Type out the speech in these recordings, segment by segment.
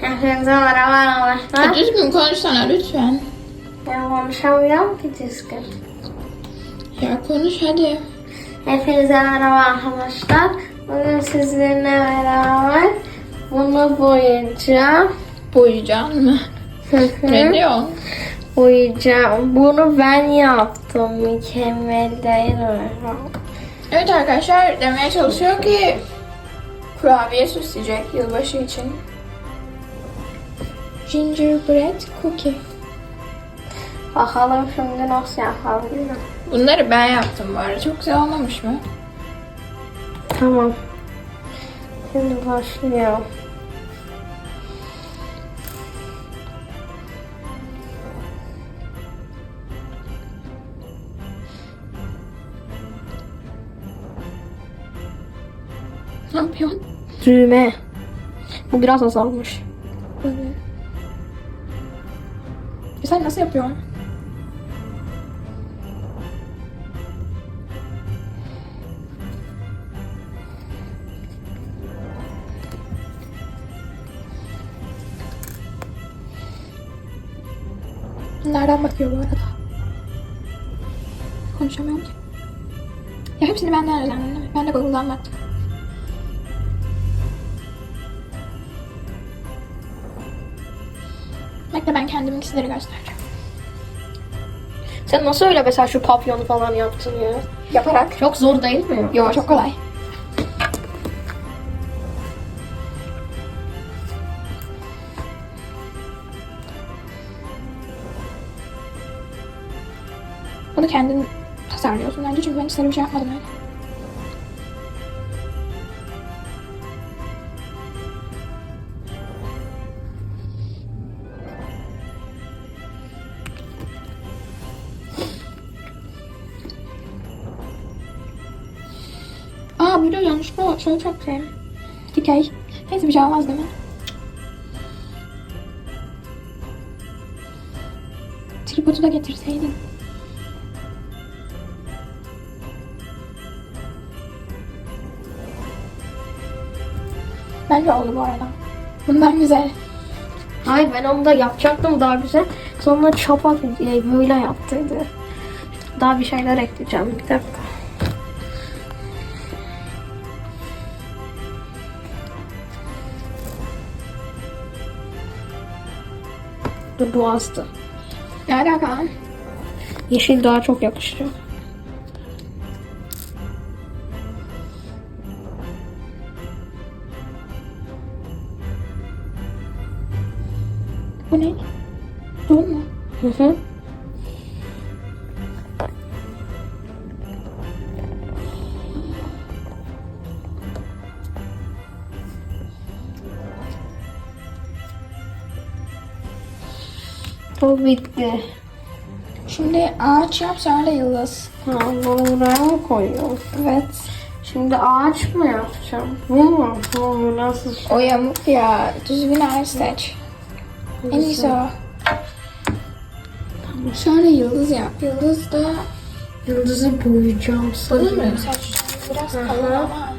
Hepinize merhaba arkadaşlar. Düzgün konuşsana lütfen. Ben konuşamıyorum ki düzgün. Ya konuş hadi. Hepinize merhaba arkadaşlar. Bugün sizlerle beraber bunu boyayacağım. Boyayacaksın mı? ne diyorsun? boyayacağım. Bunu ben yaptım. Mükemmel değil mi? Evet arkadaşlar demeye çalışıyor ki kurabiye süsleyecek yılbaşı için. Gingerbread cookie. Bakalım şimdi nasıl yapabilirim. Bunları ben yaptım arada. Çok güzel olmamış mı? Tamam. Şimdi başlıyorum. Ne yapıyorsun? Düğme. Bu biraz azalmış. Sen nasıl yapıyorsun? Nereden bakıyor bu arada? Konuşamıyorum ki. Ya hepsini benden mi? Ben de Google'dan baktım. Bekle ben kendiminkisileri göstereceğim. Sen nasıl öyle mesela şu papyonu falan yaptın ya? Yaparak. Çok zor değil mi? Yo çok kolay. Bunu kendin tasarlıyorsun bence çünkü ben hiç öyle bir şey yapmadım öyle. Şöyle çok şey. Dikey. Neyse bir şey olmaz değil mi? Tripodu da getirseydin. Bence oldu bu arada. Bundan güzel. Hayır ben onu da yapacaktım daha güzel. Sonra çapak böyle yaptıydı. Daha bir şeyler ekleyeceğim. Bir dakika. Dur bu azdı. Ne alaka? Yeşil daha çok yakışıyor. Bu ne? Don mu? Hı hı. Bu bitti. Şimdi ağaç yap sonra yıldız. Ha, bunu buraya mı koyuyoruz? Evet. Şimdi ağaç mı yapacağım? Bu mu? Bu nasıl? O yamuk ya. Düzgün ağaç seç. En iyisi o. Sonra yıldız yap. Yıldız da Yıldızı boyayacağım sanırım. mu seçeceğim? Biraz kalın ama.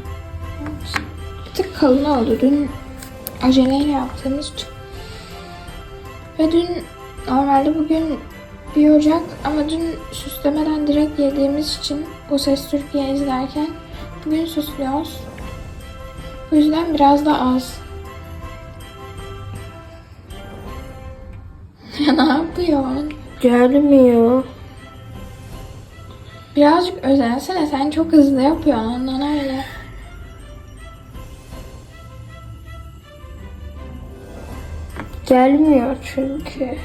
Bir tık kalın oldu. Dün aceleyle yaptığımız için. Ve dün normalde bugün bir Ocak ama dün süslemeden direkt yediğimiz için o Ses Türkiye izlerken bugün süslüyoruz. O yüzden biraz da az. Ya ne yapıyorsun? Gelmiyor. Birazcık özensene. Sen çok hızlı yapıyorsun ondan öyle. Gelmiyor çünkü.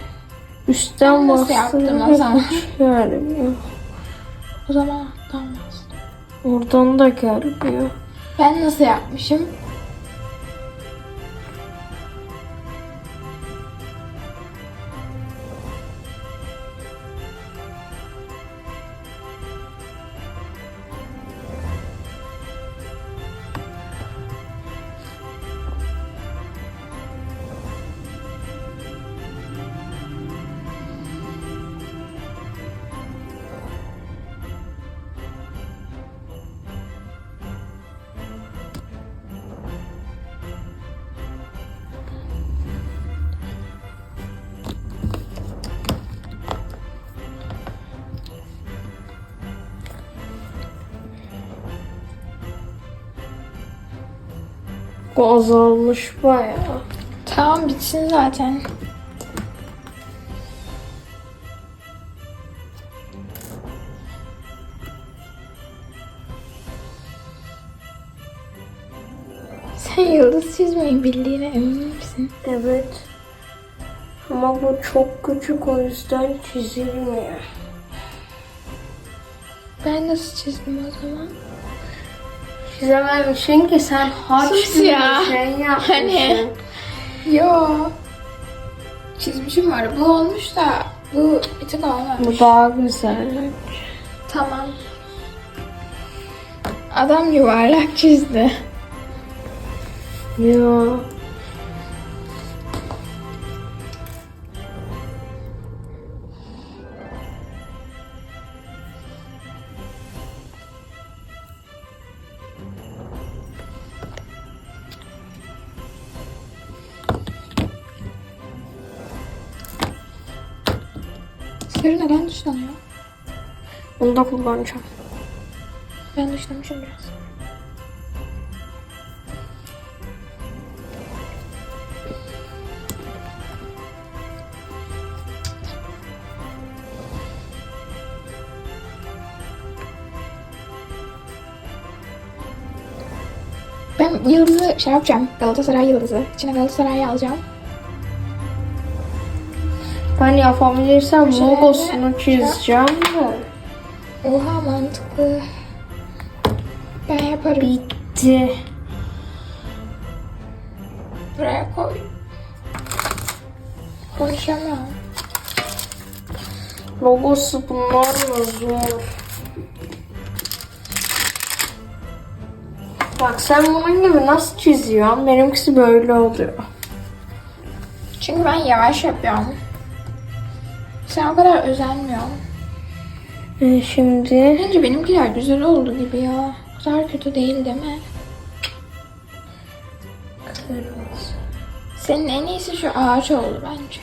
Üstten nasıl yaptım o zaman? O zaman atlanmaz. Oradan da gelmiyor. Ben nasıl yapmışım? Azalmış bayağı. Tamam bitsin zaten. Sen yıldız çizmeyi bildiğine emin misin? Evet. Ama bu çok küçük o yüzden çizilmiyor. Ben nasıl çizdim o zaman? Çizememişsin ki sen harç Sus ya. şey yapmışsın. Hani? Yo. Çizmişim var. Bu olmuş da bu bir tık olmamış. Bu daha güzel. Tamam. Adam yuvarlak çizdi. Yo. Sarı neden dışlanıyor? Bunu da kullanacağım. Ben dışlamışım biraz. Ben yıldızı şey yapacağım. Galatasaray yıldızı. İçine Galatasaray'ı alacağım. Ben yapabilirsem logosunu çizeceğim de. Oha mantıklı. Ben yaparım. Bitti. Buraya koy. Konuşamıyorum. Logosu bunlarla zor. Bak sen bunun gibi nasıl çiziyorsun? Benimkisi böyle oluyor. Çünkü ben yavaş yapıyorum. Sen o kadar özenmiyorsun. Ee, şimdi Bence benimkiler güzel oldu gibi ya. O kadar kötü değil değil mi? kırmızı. Senin en iyisi şu ağaç oldu bence.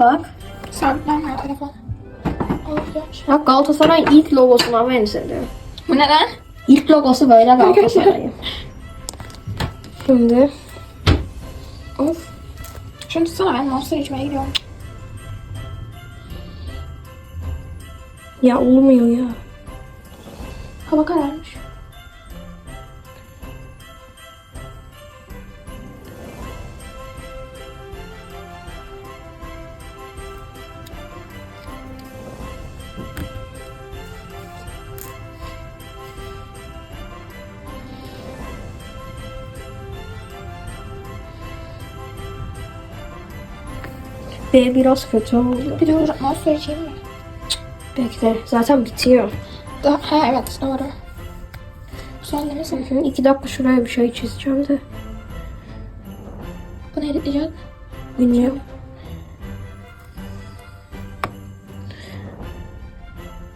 Bak. Sabitlenmiyor telefon. Olacak. Bak Galatasaray ilk logosuna benzedi. Bu neden? İlk logosu böyle Galatasaray'ın. Şimdi Of. Şunu tutsana ben monster içmeye gidiyorum. ya olmuyor ya. Hava kararmış. B biraz kötü oldu. Bir dur monster içeyim mi? Bekle. Zaten bitiyor. Da ha evet doğru. Son değil misin? Hı, İki dakika şuraya bir şey çizeceğim de. Bunu editleyeceğiz. Bilmiyorum.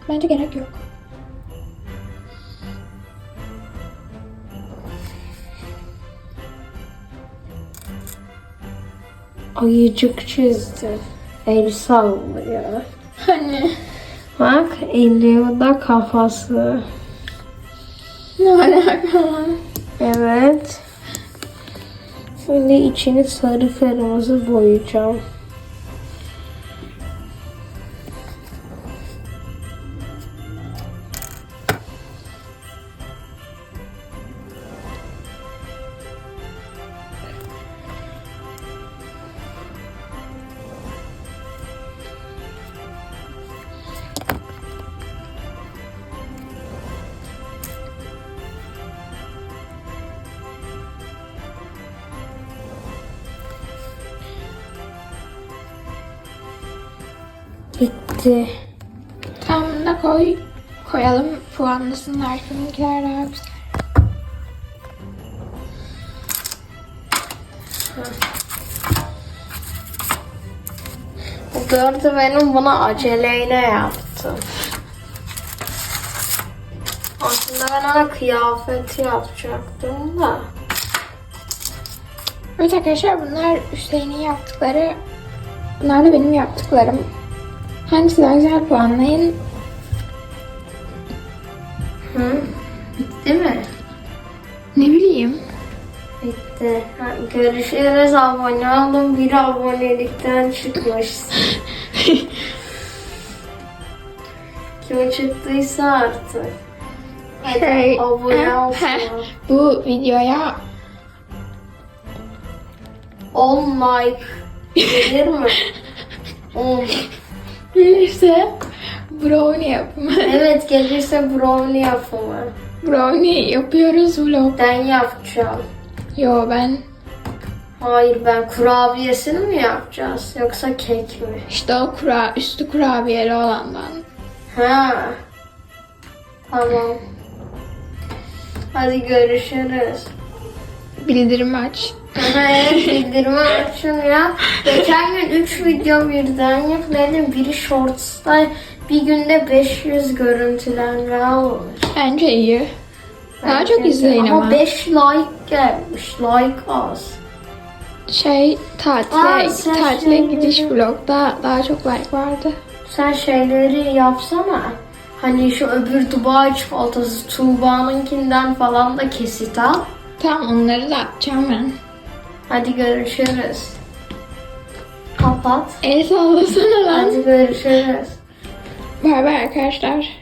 Bence gerek yok. Ayıcık çizdi. El sallıyor. Hani? Bak eli da kafası. Ne alaka lan? Evet. Şimdi içini sarı kırmızı boyayacağım. Bitti. Bunu da koy. Koyalım puanlasınlar. Kiminkiler daha güzel. Bu dördü benim buna aceleyle yaptım. Aslında ben ona kıyafeti yapacaktım da. Evet arkadaşlar bunlar Hüseyin'in yaptıkları. Bunlar da benim yaptıklarım. Hangisi daha güzel puanlayın. Hı? Bitti mi? Ne bileyim. Bitti. Ha, görüşürüz abone oldum. Bir abonelikten çıkmış. Kim çıktıysa artık. Hadi Şey, abone olsun. Bu videoya 10 like gelir mi? 10. gelirse brownie yapımı. Evet gelirse brownie yapımı. brownie yapıyoruz vlog. Ben yapacağım. Yo ben Hayır ben kurabiyesini mi yapacağız yoksa kek mi? işte o kura, üstü kurabiyeli olandan. Ha. Tamam. Hadi görüşürüz. Bildirim aç. evet bildirimi açın ya. Geçen gün 3 video birden yükledim. Biri Shorts'ta bir günde 500 görüntülenme almış. Bence iyi. Daha çok Bence- izleyin ama. Ama 5 like gelmiş. Like az. Şey tatile, Aa, sen tatile şeyleri- gidiş vlogda daha çok like vardı. Sen şeyleri yapsana. Hani şu öbür Dubai çikolatası Tuğba'nınkinden falan da kesit al. Tamam onları da atacağım ben. Hadi görüşürüz. Kapat. El sallasana lan. Hadi görüşürüz. Bay bay arkadaşlar.